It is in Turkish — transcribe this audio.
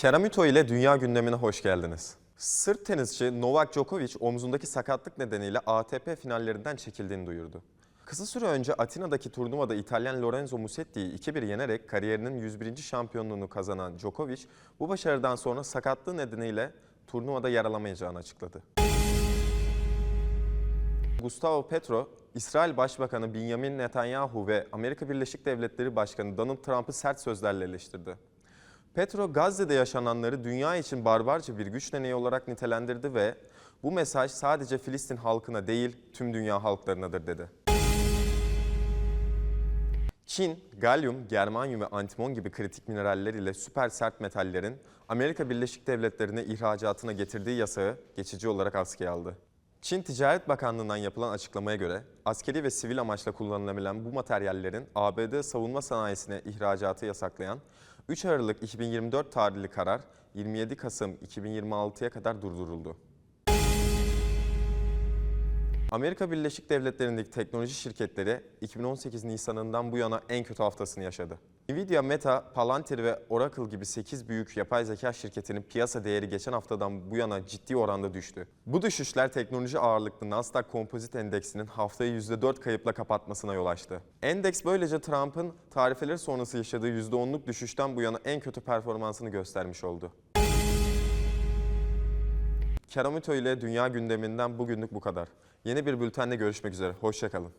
Keramito ile dünya gündemine hoş geldiniz. Sırt tenisçi Novak Djokovic omzundaki sakatlık nedeniyle ATP finallerinden çekildiğini duyurdu. Kısa süre önce Atina'daki turnuvada İtalyan Lorenzo Musetti'yi 2-1 yenerek kariyerinin 101. şampiyonluğunu kazanan Djokovic, bu başarıdan sonra sakatlığı nedeniyle turnuvada yer alamayacağını açıkladı. Gustavo Petro, İsrail Başbakanı Benjamin Netanyahu ve Amerika Birleşik Devletleri Başkanı Donald Trump'ı sert sözlerle eleştirdi. Petro, Gazze'de yaşananları dünya için barbarca bir güç deneyi olarak nitelendirdi ve bu mesaj sadece Filistin halkına değil tüm dünya halklarınadır dedi. Çin, galyum, germanyum ve antimon gibi kritik mineraller ile süper sert metallerin Amerika Birleşik Devletleri'ne ihracatına getirdiği yasağı geçici olarak askıya aldı. Çin Ticaret Bakanlığı'ndan yapılan açıklamaya göre askeri ve sivil amaçla kullanılabilen bu materyallerin ABD savunma sanayisine ihracatı yasaklayan 3 Aralık 2024 tarihli karar 27 Kasım 2026'ya kadar durduruldu. Amerika Birleşik Devletleri'ndeki teknoloji şirketleri 2018 Nisan'ından bu yana en kötü haftasını yaşadı. Nvidia, Meta, Palantir ve Oracle gibi 8 büyük yapay zeka şirketinin piyasa değeri geçen haftadan bu yana ciddi oranda düştü. Bu düşüşler teknoloji ağırlıklı Nasdaq Kompozit Endeksinin haftayı %4 kayıpla kapatmasına yol açtı. Endeks böylece Trump'ın tarifeleri sonrası yaşadığı %10'luk düşüşten bu yana en kötü performansını göstermiş oldu. Keramito ile dünya gündeminden bugünlük bu kadar. Yeni bir bültenle görüşmek üzere. Hoşçakalın.